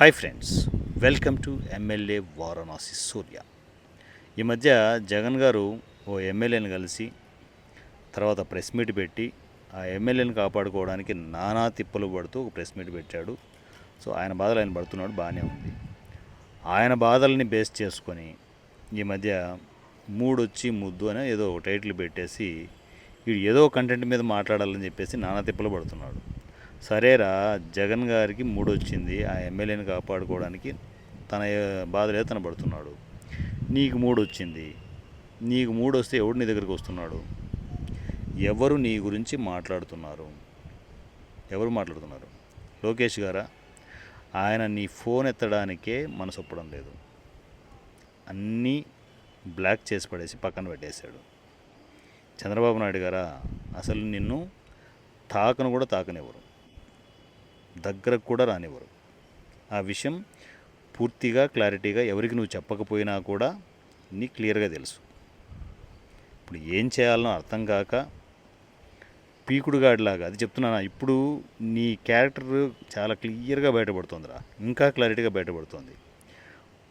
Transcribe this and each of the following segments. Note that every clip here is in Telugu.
Hi friends welcome to MLA Varanasi Surya ఈ మధ్య జగన్ గారు ఓ ఎమ్మెల్యేని కలిసి తర్వాత ప్రెస్ మీట్ పెట్టి ఆ ఎమ్మెల్యేని కాపాడుకోవడానికి నానా తిప్పలు పడుతూ ఒక ప్రెస్ మీట్ పెట్టాడు. సో ఆయన బాధలు ఆయన పడుతున్నాడు బాగానే ఉంది. ఆయన బాధల్ని బేస్ చేసుకొని ఈ మధ్య మూడొచ్చి ముద్దు అని ఏదో టైటిల్ పెట్టేసి వీడు ఏదో కంటెంట్ మీద మాట్లాడాలని చెప్పేసి నానా తిప్పలు పడుతున్నాడు. సరేరా జగన్ గారికి మూడు వచ్చింది ఆ ఎమ్మెల్యేని కాపాడుకోవడానికి తన బాధలే తన పడుతున్నాడు. నీకు మూడు వచ్చింది నీకు మూడు వస్తే ఎవడు నీ దగ్గరికి వస్తున్నాడు? ఎవరు నీ గురించి మాట్లాడుతున్నారు? ఎవరు మాట్లాడుతున్నారు? లోకేష్ గారా? ఆయన నీ ఫోన్ ఎత్తడానికే మనసు ఒప్పడం లేదు. అన్నీ బ్లాక్ చేసి పడేసి పక్కన పెట్టేశాడు. చంద్రబాబు నాయుడు గారా అసలు నిన్ను తాకను కూడా తాకనివ్వరు. దగ్గరకు కూడా రానివ్వరు. ఆ విషయం పూర్తిగా క్లారిటీగా ఎవరికి నువ్వు చెప్పకపోయినా కూడా నీ క్లియర్గా తెలుసు. ఇప్పుడు ఏం చేయాలనో అర్థం కాక పీకుడుగాడిలాగా అది చెప్తున్నానా ఇప్పుడు నీ క్యారెక్టర్ చాలా క్లియర్గా బయటపడుతుందిరా ఇంకా క్లారిటీగా బయటపడుతుంది.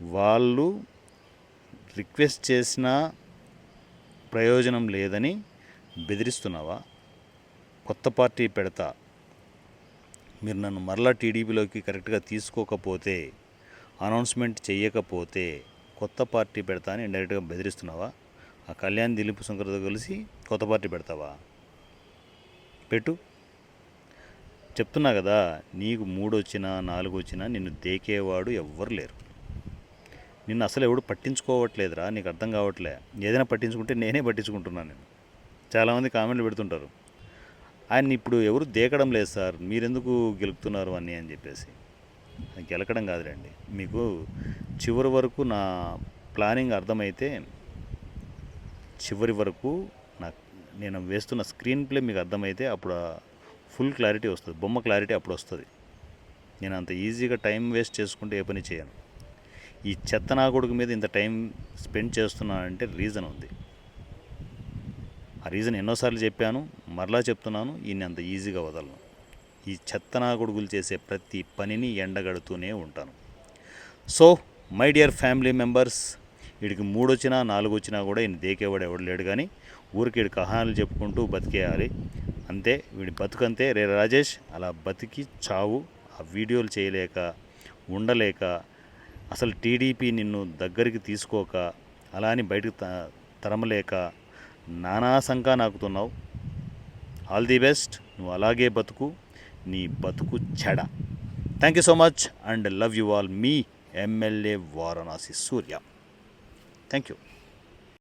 వాళ్ళు రిక్వెస్ట్ చేసిన ప్రయోజనం లేదని బెదిరిస్తున్నావా? కొత్త పార్టీ పెడతా మీరు నన్ను మరలా టీడీపీలోకి కరెక్ట్గా తీసుకోకపోతే అనౌన్స్మెంట్ చేయకపోతే కొత్త పార్టీ పెడతా అని డైరెక్ట్గా బెదిరిస్తున్నావా? ఆ కళ్యాణ్ దిలీప్ శంకర్తో కలిసి కొత్త పార్టీ పెడతావా? పెట్టు. చెప్తున్నా కదా నీకు మూడు వచ్చినా నాలుగు వచ్చినా నిన్ను దేకేవాడు ఎవ్వరు లేరు. నిన్ను అసలు ఎవడు పట్టించుకోవట్లేదురా నీకు అర్థం కావట్లే. ఏదైనా పట్టించుకుంటే నేనే పట్టించుకుంటున్నాను నేను చాలామంది కామెంట్లు పెడుతుంటారు. ఆయన ఇప్పుడు ఎవరు దేకడం లేదు సార్. మీరెందుకు గెలుపుతున్నారు అని అని చెప్పేసి. గెలకడం కాదులేండి. మీకు చివరి వరకు నా ప్లానింగ్ అర్థమైతే చివరి వరకు నాకు నేను వేస్తున్న స్క్రీన్ ప్లే మీకు అర్థమైతే అప్పుడు ఫుల్ క్లారిటీ వస్తుంది. బొమ్మ క్లారిటీ అప్పుడు వస్తుంది. నేను అంత ఈజీగా టైం వేస్ట్ చేసుకుంటే ఏ పని చేయను. ఈ చెత్త నా కొడుకు మీద ఇంత టైం స్పెండ్ చేస్తున్నానంటే రీజన్ ఉంది. ఆ రీజన్ ఎన్నోసార్లు చెప్పాను మరలా చెప్తున్నాను ఈయన అంత ఈజీగా వదలను. ఈ చెత్త నా కొడుకులు చేసే ప్రతి పనిని ఎండగడుతూనే ఉంటాను. So my dear family members వీడికి మూడు వచ్చినా నాలుగు వచ్చినా కూడా ఈయన దేకేవాడు ఎవడు లేడు కానీ ఊరికి వీడి కహానాలు చెప్పుకుంటూ బతికేయాలి. అంతే వీడి బతుకంతే. రే రాజేష్ అలా బతికి చావు ఆ వీడియోలు చేయలేక ఉండలేక అసలు టీడీపీ నిన్ను దగ్గరికి తీసుకోక అలా అని బయటకు త- తరమలేక నానా సంకా నాకుతున్నావు. ఆల్ ది బెస్ట్ నువ్వు అలాగే బతుకు. నీ బతుకు చెడ. Thank you so much and love you all me MLA Varanasi Surya thank you